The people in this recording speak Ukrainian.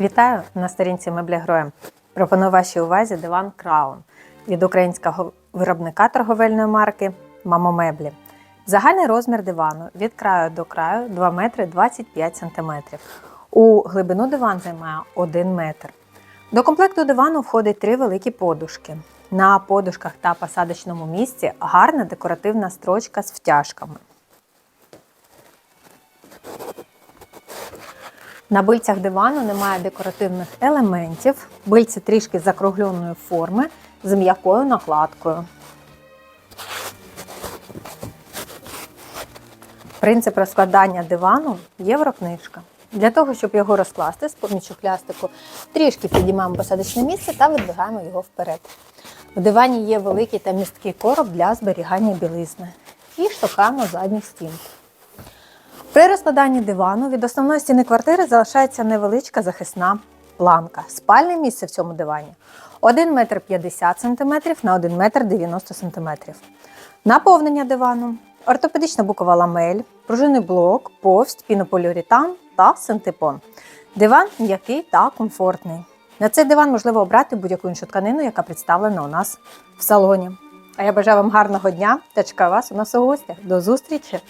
Вітаю на сторінці Меблі Гроєм. Пропоную вашій увазі диван Краун від українського виробника торговельної марки Мамо Меблі. Загальний розмір дивану від краю до краю 2 метри 25 сантиметрів. У глибину диван займає 1 метр. До комплекту дивану входить три великі подушки. На подушках та посадочному місці гарна декоративна строчка з втяжками. На бильцях дивану немає декоративних елементів. Бильці трішки закругленої форми з м'якою накладкою. Принцип розкладання дивану єврокнижка. Для того, щоб його розкласти з помічю плястику, трішки підіймаємо посадочне місце та видвигаємо його вперед. В дивані є великий та місткий короб для зберігання білизни. І штовхаємо задню стінку. При розкладанні дивану від основної стіни квартири залишається невеличка захисна планка. Спальне місце в цьому дивані 1 метр 50 см на 1 метр 90 см. Наповнення дивану, ортопедична букова ламель, пружинний блок, повсть, пінополіуретан та синтепон. Диван м'який та комфортний. На цей диван можливо обрати будь-яку іншу тканину, яка представлена у нас в салоні. А я бажаю вам гарного дня та чекаю вас у нас у гостях. До зустрічі!